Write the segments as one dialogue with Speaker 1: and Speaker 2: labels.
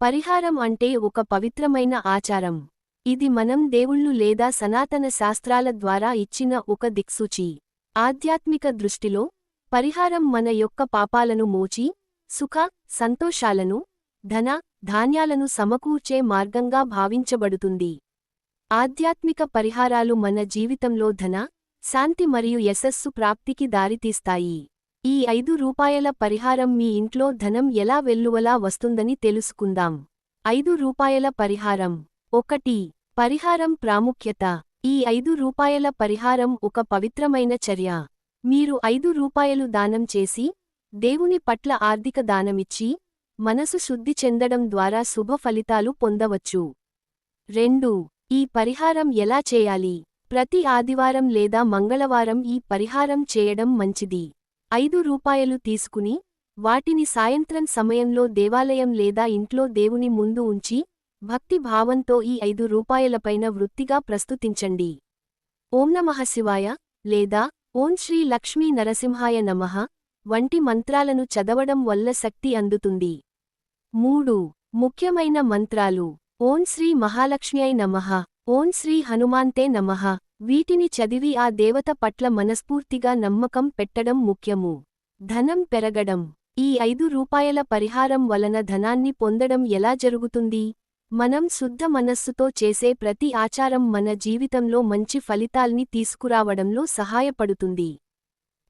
Speaker 1: పరిహారం అంటే ఒక పవిత్రమైన ఆచారం. ఇది మనం దేవుళ్ళు లేదా సనాతన శాస్త్రాల ద్వారా ఇచ్చిన ఒక దిక్సూచి. ఆధ్యాత్మిక దృష్టిలో పరిహారం మన యొక్క పాపాలను మోచి సుఖ సంతోషాలను ధన ధాన్యాలను సమకూర్చే మార్గంగా భావించబడుతుంది. ఆధ్యాత్మిక పరిహారాలు మన జీవితంలో ధన శాంతి మరియు యశస్సు ప్రాప్తికి దారితీస్తాయి. ఈ ఐదు రూపాయల పరిహారం మీ ఇంట్లో ధనం ఎలా వెల్లువలా వస్తుందని తెలుసుకుందాం. ఐదు రూపాయల పరిహారం. ఒకటి. పరిహారం ప్రాముఖ్యత. ఈ ఐదు రూపాయల పరిహారం ఒక పవిత్రమైన చర్య. మీరు ఐదు రూపాయలు దానం చేసి దేవుని పట్ల ఆర్థిక దానమిచ్చి మనసు శుద్ధి చెందడం ద్వారా శుభ ఫలితాలు పొందవచ్చు. రెండు. ఈ పరిహారం ఎలా చేయాలి? ప్రతి ఆదివారం లేదా మంగళవారం ఈ పరిహారం చేయడం మంచిది. ఐదు రూపాయలు తీసుకుని వాటిని సాయంత్రం సమయంలో దేవాలయం లేదా ఇంట్లో దేవుని ముందు ఉంచి భక్తి భావంతో ఈ ఐదు రూపాయలపైన వృత్తిగా ప్రస్తుతించండి. ఓం నమః శివాయ లేదా ఓం శ్రీ లక్ష్మీ నరసింహాయ నమః వంటి మంత్రాలను చదవడం వల్ల శక్తి అందుతుంది. మూడు ముఖ్యమైన మంత్రాలు. ఓం శ్రీ మహాలక్ష్మ్యై నమః. ఓం శ్రీ హనుమాంతే నమః. వీటిని చదివి ఆ దేవత పట్ల మనస్ఫూర్తిగా నమ్మకం పెట్టడం ముఖ్యము. ధనం పెరగడం. ఈ ఐదు రూపాయల పరిహారం వలన ధనాన్ని పొందడం ఎలా జరుగుతుంది? మనం శుద్ధ మనస్సుతో చేసే ప్రతి ఆచారం మన జీవితంలో మంచి ఫలితాల్ని తీసుకురావడంలో సహాయపడుతుంది.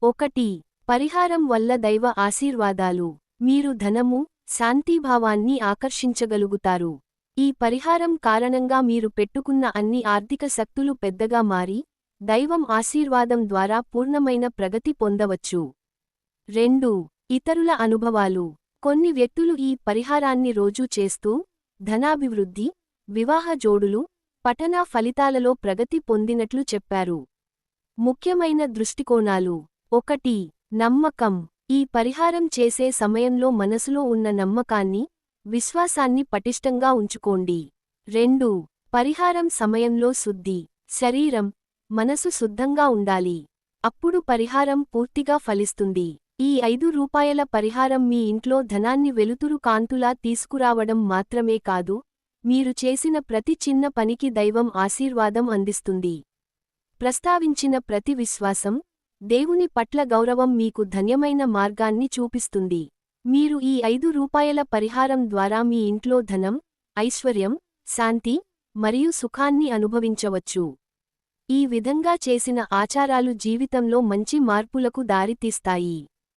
Speaker 1: ఒకటి. పరిహారం వల్ల దైవ ఆశీర్వాదాలు. మీరు ధనము శాంతిభావాన్ని ఆకర్షించగలుగుతారు. ఈ పరిహారం కారణంగా మీరు పెట్టుకున్న అన్ని ఆర్థిక శక్తులు పెద్దగా మారి దైవం ఆశీర్వాదం ద్వారా పూర్ణమైన ప్రగతి పొందవచ్చు. రెండు ఇతరుల అనుభవాలు. కొన్ని వ్యక్తులు ఈ పరిహారాన్ని రోజూ చేస్తూ ధనాభివృద్ధి వివాహ జోడులు పఠన ఫలితాలలో ప్రగతి పొందినట్లు చెప్పారు. ముఖ్యమైన దృష్టికోణాలు. ఒకటి నమ్మకం. ఈ పరిహారం చేసే సమయంలో మనసులో ఉన్న నమ్మకాన్ని విశ్వాసాన్ని పటిష్టంగా ఉంచుకోండి. రెండు పరిహారం సమయంలో శుద్ధి. శరీరం మనసు శుద్ధంగా ఉండాలి. అప్పుడు పరిహారం పూర్తిగా ఫలిస్తుంది. ఈ ఐదు రూపాయల పరిహారం మీ ఇంట్లో ధనాన్ని వెలుతురు కాంతులా తీసుకురావడం మాత్రమే కాదు మీరు చేసిన ప్రతి చిన్న పనికి దైవం ఆశీర్వాదం అందిస్తుంది. ప్రస్తావించిన ప్రతి విశ్వాసం దేవుని పట్ల గౌరవం మీకు ధన్యమైన మార్గాన్ని చూపిస్తుంది. మీరు ఈ ఐదు రూపాయల పరిహారం ద్వారా మీ ఇంట్లో ధనం ఐశ్వర్యం శాంతి మరియు సుఖాన్ని అనుభవించవచ్చు. ఈ విధంగా చేసిన ఆచారాలు జీవితంలో మంచి మార్పులకు దారితీస్తాయి.